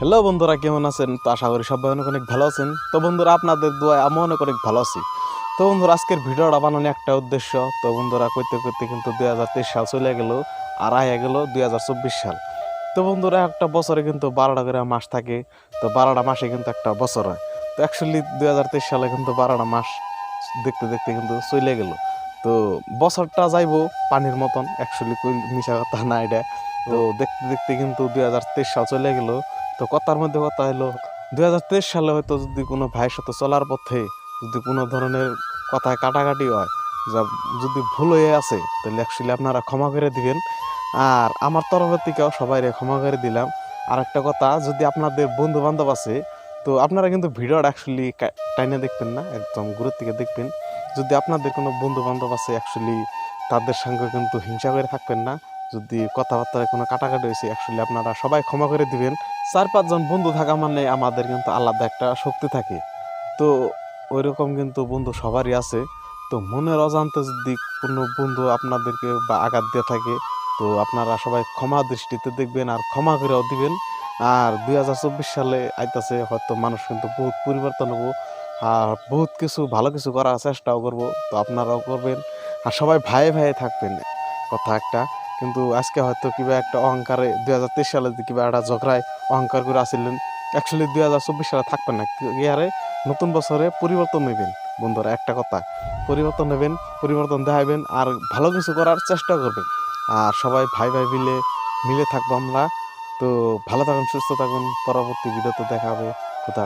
Hello বন্ধুরা, কেমন আছেন? তো আশা করি সবাই অনেক অনেক ভালো আছেন। তো বন্ধুরা, আপনাদের দোয়ায় আমি অনেক অনেক ভালো আছি। তো বন্ধুরা, আজকের ভিডিওটা বানানো একটা উদ্দেশ্য। তো বন্ধুরা করতে করতে কিন্তু দুই হাজার তেইশ সাল চলে গেল আর আয়া গেল দুই হাজার চব্বিশ সাল। তো বন্ধুরা, একটা বছরে কিন্তু বারোটা করে মাস থাকে। তো বারোটা মাসে কিন্তু একটা বছর হয়। তো অ্যাকচুয়ালি দুই হাজার তেইশ সালে কিন্তু বারোটা মাস দেখতে দেখতে কিন্তু চলে গেল। তো বছরটা যাইবো পানির মতন। অ্যাকচুয়ালি মিশা কথা না এটা। তো দেখতে দেখতে কিন্তু দুই হাজার তেইশ সাল চলে গেল। তো কথার মধ্যে কথা হলো দুই হাজার তেইশ সালে হয়তো যদি কোনো ভাইয়ের সাথে চলার পথে যদি কোনো ধরনের কথায় কাটাকাটি হয়, যা যদি ভুল হয়ে আছে, তাহলে অ্যাকচুয়ালি আপনারা ক্ষমা করে দিবেন। আর আমার তরফের থেকেও সবাই ক্ষমা করে দিলাম। আর একটা কথা, যদি আপনাদের বন্ধু বান্ধব আছে, তো আপনারা কিন্তু ভিডিওটা অ্যাকচুয়ালি টাইনে দেখবেন না, একদম গুরুর থেকে দেখবেন। যদি আপনাদের কোনো বন্ধু বান্ধব আছে অ্যাকচুয়ালি তাদের সঙ্গে কিন্তু হিংসা করে থাকবেন না। যদি কথাবার্তায় কোনো কাটাকাটি হয়েছে অ্যাকচুয়ালি আপনারা সবাই ক্ষমা করে দিবেন। চার পাঁচজন বন্ধু থাকা মানে আমাদের কিন্তু আলাদা একটা শক্তি থাকে। তো ওই রকম কিন্তু বন্ধু সবারই আছে। তো মনের অজান্তে যদি কোনো বন্ধু আপনাদেরকে বা আঘাত দিয়ে থাকে, তো আপনারা সবাই ক্ষমা দৃষ্টিতে দেখবেন আর ক্ষমা করেও দিবেন। আর দুই হাজার চব্বিশ সালে আইতাছে, হয়তো মানুষ কিন্তু বহুত পরিবর্তন হব আর বহুত কিছু, ভালো কিছু করার চেষ্টাও করব। তো আপনারাও করবেন আর সবাই ভাইয়ে ভাইয়ে থাকবেন। কথা একটা। কিন্তু আজকে হয়তো কিবা একটা অহংকারে দুই হাজার তেইশ সালে কিবা একটা ঝগড়ায় অহংকার করে আসিলেন অ্যাকচুয়ালি দুই হাজার চব্বিশ সালে থাকবেন না। ইয়ারে নতুন বছরে পরিবর্তন নেবেন, বন্ধুরা, একটা কথা, পরিবর্তন নেবেন, পরিবর্তন দেখাবেন আর ভালো কিছু করার চেষ্টা করবেন। আর সবাই ভাই ভাই মিলে মিলে থাকব আমরা। তো ভালো থাকুন, সুস্থ থাকুন, পরবর্তী ভিডিওতে দেখা হবে। খুদা